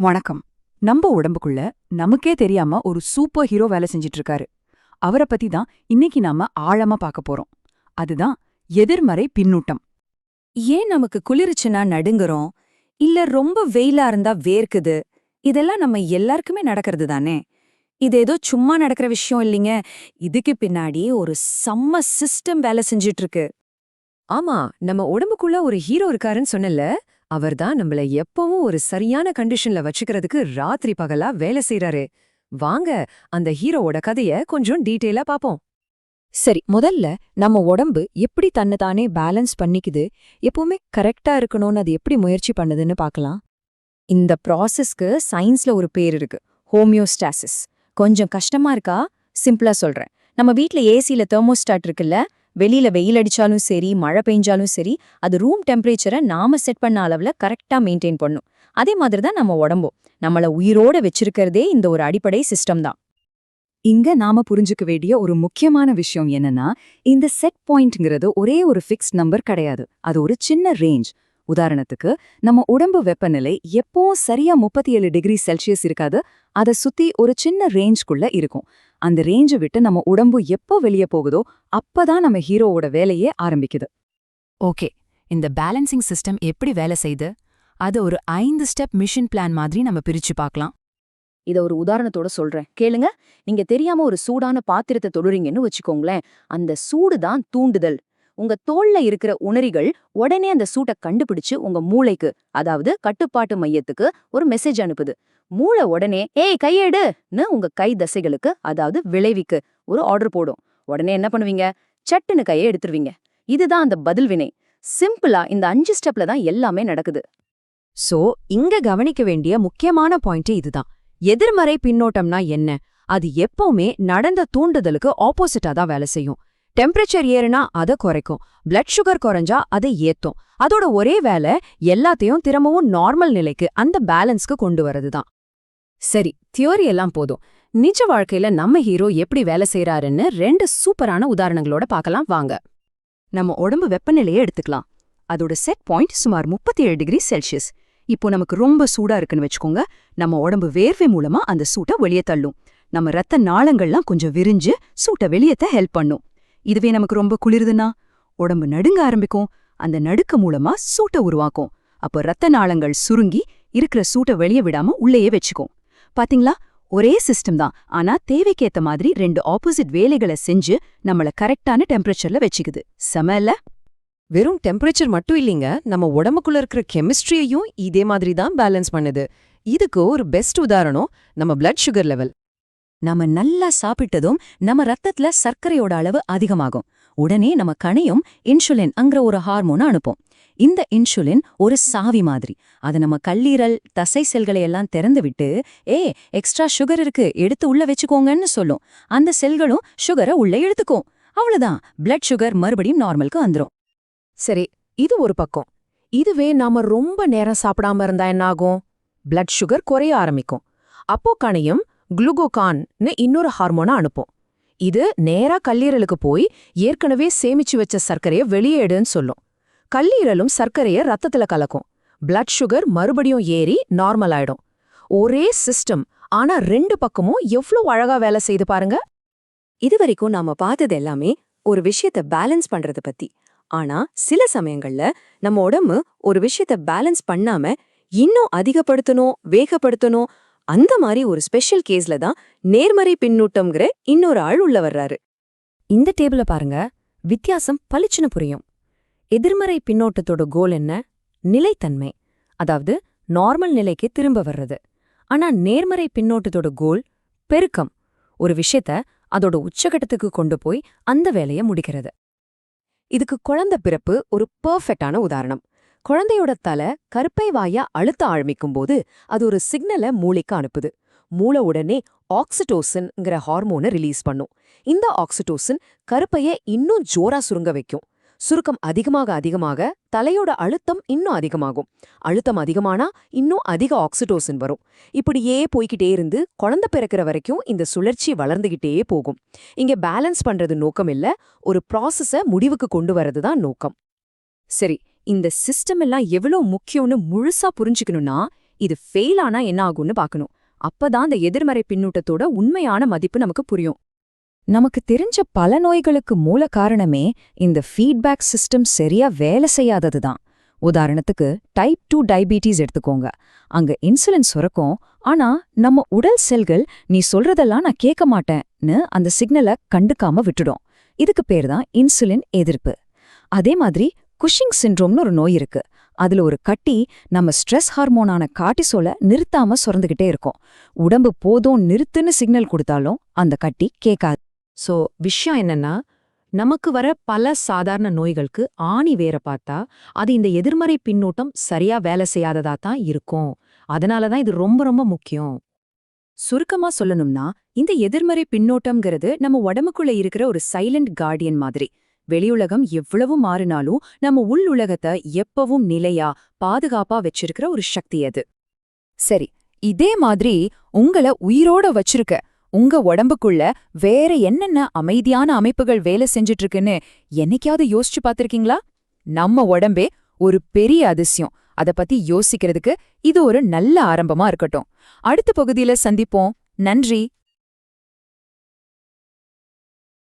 வணக்கம். நம்ம உடம்புக்குள்ள நமக்கே தெரியாம ஒரு சூப்பர் ஹீரோ வேலை செஞ்சிட்டு இருக்காரு அவரை பத்தி தான் இன்னைக்கு நாம ஆழமா பார்க்க போறோம். அதுதான் எதிர்மறை பின்னூட்டம். ஏன் நமக்கு குளிருச்சுன்னா நடுங்குறோம்? இல்ல ரொம்ப வெயிலா இருந்தா வேர்க்குது? இதெல்லாம் நம்ம எல்லாருக்குமே நடக்கிறது தானே? இது ஏதோ சும்மா நடக்கிற விஷயம் இல்லைங்க. இதுக்கு பின்னாடி ஒரு செம்ம சிஸ்டம் வேலை செஞ்சுட்டு இருக்கு ஆமா நம்ம உடம்புக்குள்ள ஒரு ஹீரோ இருக்காருன்னு சொன்னல அவர்தான் நம்மள எப்பவும் ஒரு சரியான கண்டிஷன்ல வச்சுக்கிறதுக்கு ராத்திரி பகலா வேலை செய்றாரு. வாங்க அந்த ஹீரோவோட கதைய கொஞ்சம் டீட்டெயிலா பாப்போம். சரி முதல்ல நம்ம உடம்பு எப்படி தன்னை தானே பேலன்ஸ் பண்ணிக்குது எப்பவுமே கரெக்டா இருக்கணும்னு அது எப்படி முயற்சி பண்ணுதுன்னு பார்க்கலாம் இந்த ப்ராசஸ்க்கு சயின்ஸ்ல ஒரு பேர் இருக்கு ஹோமியோஸ்டாசிஸ் கொஞ்சம் கஷ்டமா இருக்கா? சிம்பிளா சொல்றேன். நம்ம வீட்ல ஏசில தெர்மோஸ்டாட் இருக்குல்ல வெளியில வெயில் அடிச்சாலும் சரி மழை பெஞ்சாலும் சரி அது ரூம் டெம்பரேச்சரை நாம செட் பண்ண அளவுல கரெக்டா மெயின்டைன் பண்ணும். அதே மாதிரி தான் நம்ம உடம்பும். நம்மள உயிரோட வச்சிருக்கிறதே இந்த ஒரு அடிப்படை சிஸ்டம் தான். இங்க நாம புரிஞ்சுக்க வேண்டிய ஒரு முக்கியமான விஷயம் என்னன்னா இந்த செட் பாயிண்ட்ங்கிறது ஒரே ஒரு ஃபிக்ஸ்ட் நம்பர் கிடையாது. அது ஒரு சின்ன ரேஞ்ச் உதாரணத்துக்கு நம்ம உடம்பு வெப்பநிலை எப்பவும் சரியா முப்பத்தி ஏழு டிகிரி செல்சியஸ் இருக்காது அதை சுத்தி ஒரு சின்ன ரேஞ்ச்குள்ள இருக்கும். அந்த ரேஞ்சை விட்டு நம்ம உடம்பு எப்போ வெளியே போகுதோ அப்பதான் நம்ம ஹீரோவோட வேலையே ஆரம்பிக்குது. ஓகே இந்த பேலன்சிங் சிஸ்டம் எப்படி வேலை செய்யுது அது ஒரு ஐந்து ஸ்டெப் மிஷன் பிளான் மாதிரி நம்ம பிரிச்சு பார்க்கலாம். இத ஒரு உதாரணத்தோட சொல்றேன். கேளுங்க நீங்க தெரியாம ஒரு சூடான பாத்திரத்தை தொடுறீங்கன்னு வச்சுக்கோங்களேன் அந்த சூடு தான் தூண்டுதல். உங்க தோல்ல இருக்கிற உணரிகள் உடனே அந்த சூட்டை கண்டுபிடிச்சு உங்க மூளைக்கு அதாவது கட்டுப்பாட்டு மையத்துக்கு ஒரு மெசேஜ் அனுப்புது. மூளை உடனே ஏய் கையெடுன்னு உங்க கை தசைகளுக்கு அதாவது விளைவிக்கு ஒரு ஆர்டர் போடும். உடனே என்ன பண்ணுவீங்க? சட்டுன்னு கையை எடுத்துருவீங்க. இதுதான் அந்த பதில் வினை. சிம்பிளா இந்த அஞ்சு ஸ்டெப்ல தான் எல்லாமே நடக்குது. சோ இங்க கவனிக்க வேண்டிய முக்கியமான பாயிண்ட் இதுதான். எதிர்மறை பின்னோட்டம்னா என்ன? அது எப்பவுமே நடந்த தூண்டுதலுக்கு ஆப்போசிட்டா தான் வேலை செய்யும். டெம்பரேச்சர் ஏறுனா அதை குறைக்கும். பிளட் சுகர் குறைஞ்சா அதை ஏத்தும். அதோட ஒரே வேலை எல்லாத்தையும் திரும்பவும் நார்மல் நிலைக்கு அந்த பேலன்ஸ்க்கு கொண்டு வரதுதான் சரி தியோரி எல்லாம் போதும். நிஜ வாழ்க்கையில நம்ம ஹீரோ எப்படி வேலை செய்யறாருன்னு ரெண்டு சூப்பரான உதாரணங்களோட பார்க்கலாம் வாங்க. நம்ம உடம்பு வெப்பநிலையை எடுத்துக்கலாம். அதோட செட் பாயிண்ட் சுமார் முப்பத்தி ஏழு டிகிரி செல்சியஸ் இப்போ நமக்கு ரொம்ப சூடா இருக்குன்னு வச்சுக்கோங்க. நம்ம உடம்பு வேர்வை மூலமா அந்த சூட்டை வெளியே தள்ளும். நம்ம ரத்த நாளங்கள்லாம் கொஞ்சம் விரிஞ்சு சூட்டை வெளியேத்த ஹெல்ப் பண்ணும். இதுவே நமக்கு ரொம்ப குளிருதுன்னா? உடம்பு நடுங்க ஆரம்பிக்கும். அந்த நடுக்க மூலமா சூட்டை உருவாக்கும். அப்போ ரத்த நாளங்கள் சுருங்கி இருக்கிற சூட்டை வெளியே விடாம உள்ளேயே வச்சுக்கும். பாத்தீங்களா? ஒரே சிஸ்டம் தான். ஆனா தேவைக்கேத்த மாதிரி ரெண்டு ஆப்போசிட் வேலைகளை செஞ்சு நம்மள கரெக்டான டெம்பரேச்சர்ல வச்சுக்குது. செம இல்ல வெறும் டெம்பரேச்சர் மட்டும் இல்லைங்க. நம்ம உடம்புக்குள்ள இருக்கிற கெமிஸ்ட்ரியையும் இதே மாதிரி தான் பேலன்ஸ் பண்ணுது. இதுக்கு ஒரு பெஸ்ட் உதாரணம் நம்ம பிளட் சுகர் லெவல் நாம நல்லா சாப்பிட்டதும் நம்ம ரத்தத்துல சர்க்கரையோட அளவு அதிகமாகும். உடனே நம்ம கணையும் இன்சுலின் அங்கிற ஒரு ஹார்மோனை அனுப்பும். இந்த இன்சுலின் ஒரு சாவி மாதிரி. அது நம்ம கல்லீரல் தசை செல்களை எல்லாம் திறந்து விட்டு ஏ எக்ஸ்ட்ரா சுகர் இருக்கு எடுத்து உள்ள வச்சுக்கோங்கன்னு சொல்லும். அந்த செல்களும் சுகரை உள்ள எடுத்துக்கும். அவ்வளவுதான். பிளட் சுகர் மறுபடியும் நார்மலுக்கு வந்துரும். சரி இது ஒரு பக்கம். இதுவே நாம ரொம்ப நேரம் சாப்பிடாம இருந்தா என்ன ஆகும் பிளட் சுகர் குறைய ஆரம்பிக்கும். அப்போ கணையும் குளுகோகான்னு இன்னொரு ஹார்மோனை அனுப்பும். இது நேரா கல்லீரலுக்கு போய் ஏற்கனவே சேமிச்சு வச்ச சர்க்கரையை வெளியேடுன்னு சொல்லும். கல்லீரலும் சர்க்கரைய ரத்தத்துல கலக்கும். பிளட் சுகர் மறுபடியும் ஏறி நார்மல் ஆயிடும். ஒரே சிஸ்டம் ஆனா ரெண்டு பக்கமும் எவ்ளோ அழகா வேலை செய்து பாருங்க. இதுவரைக்கும் நாம பார்த்தது எல்லாமே ஒரு விஷயத்த பேலன்ஸ் பண்றத பத்தி. ஆனா சில சமயங்கள்ல நம்ம உடம்பு ஒரு விஷயத்த பேலன்ஸ் பண்ணாம இன்னும் அதிகப்படுத்தணும் வேகப்படுத்தணும் அந்த மாதிரி ஒரு ஸ்பெஷல் கேஸ்ல தான் நேர்மறை பின்னூட்டம்ங்கிற இன்னொரு ஆள் உள்ள வர்றாரு. இந்த டேபிள பாருங்க வித்தியாசம் பளிச்சுன்னு புரியும். எதிர்மறை பின்னோட்டத்தோட கோல் என்ன? நிலைத்தன்மை. அதாவது நார்மல் நிலைக்கு திரும்ப வர்றது. ஆனா நேர்மறை பின்னோட்டத்தோட கோல் பெருக்கம். ஒரு விஷயத்த அதோட உச்சகட்டத்துக்கு கொண்டு போய் அந்த வேலைய முடிக்கிறது. இதுக்கு குழந்தை பிறப்பு ஒரு பர்ஃபெக்டான உதாரணம். குழந்தையோட தலை கருப்பை வாயா அழுத்த ஆரம்பிக்கும் போது அது ஒரு சிக்னலை மூளைக்கு அனுப்புது. மூளை உடனே ஆக்சிடோசின்ங்கிற ஹார்மோனை ரிலீஸ் பண்ணும். இந்த ஆக்சிடோசின் கருப்பைய இன்னும் ஜோரா சுருங்க வைக்கும். சுருக்கம் அதிகமாக அதிகமாக தலையோட அழுத்தம் இன்னும் அதிகமாகும். அழுத்தம் அதிகமானா இன்னும் அதிக ஆக்சிடோசின் வரும். இப்படியே போய்கிட்டே இருந்து குழந்தை பிறக்கிற வரைக்கும் இந்த சுழற்சி வளர்ந்துகிட்டே போகும். இங்க பேலன்ஸ் பண்றது நோக்கம் இல்ல ஒரு ப்ராசஸ முடிவுக்கு கொண்டு வரது தான் நோக்கம். சரி இந்த சிஸ்டம் எல்லாம் எவ்வளோ முக்கியம்னு முழுசா புரிஞ்சுக்கணும்னா இது ஃபெயில் ஆனா என்ன ஆகும்னு பார்க்கணும். அப்பதான் அந்த எதிர்மறை பின்னூட்டத்தோட உண்மையான மதிப்பு நமக்கு புரியும். நமக்கு தெரிஞ்ச பல நோய்களுக்கு மூல காரணமே இந்த ஃபீட்பேக் சிஸ்டம் சரியா வேலை செய்யாதது தான். உதாரணத்துக்கு டைப் டூ டயபெட்டிஸ் எடுத்துக்கோங்க. அங்க இன்சுலின் சுரக்கும் ஆனா நம்ம உடல் செல்கள் நீ சொல்றதெல்லாம் நான் கேட்க மாட்டேன்னு அந்த சிக்னலை கண்டுக்காம விட்டுடும். இதுக்கு பேர் தான் இன்சுலின் எதிர்ப்பு. அதே மாதிரி குஷிங் சிண்ட்ரோம்னு ஒரு நோய் இருக்கு. அதுல ஒரு கட்டி நம்ம ஸ்ட்ரெஸ் ஹார்மோனான கார்டிசோல நிறுத்தாம சுரந்துகிட்டே இருக்கும். உடம்பு போதும் நிறுத்துன்னு சிக்னல் கொடுத்தாலும் அந்த கட்டி கேட்காது. சோ விஷயம் என்னன்னா நமக்கு வர பல சாதாரண நோய்களுக்கு ஆணி வேற பார்த்தா அது இந்த எதிர்மறை பின்னூட்டம் சரியா வேலை செய்யாததா தான் இருக்கும். அதனால தான் இது ரொம்ப ரொம்ப முக்கியம். சுருக்கமா சொல்லணும்னா இந்த எதிர்மறை பின்னோட்டம்ங்கிறது நம்ம உடம்புக்குள்ள இருக்கிற ஒரு சைலண்ட் கார்டியன் மாதிரி. வெளியுலகம் எவ்வளவு மாறினாலும் நம்ம உள் உலகத்தை எப்பவும் நிலையா பாதுகாப்பா வச்சிருக்கிற ஒரு சக்தி அது. சரி இதே மாதிரி உங்கள உயிரோட வச்சிருக்க உங்க உடம்புக்குள்ள வேற என்னென்ன அமைதியான அமைப்புகள் வேலை செஞ்சுட்டு இருக்குன்னு என்னைக்காவது யோசிச்சு பார்த்திருக்கீங்களா? நம்ம உடம்பே ஒரு பெரிய அதிசயம். அத பத்தி யோசிக்கிறதுக்கு இது ஒரு நல்ல ஆரம்பமா இருக்கட்டும். அடுத்த பகுதியில சந்திப்போம். நன்றி.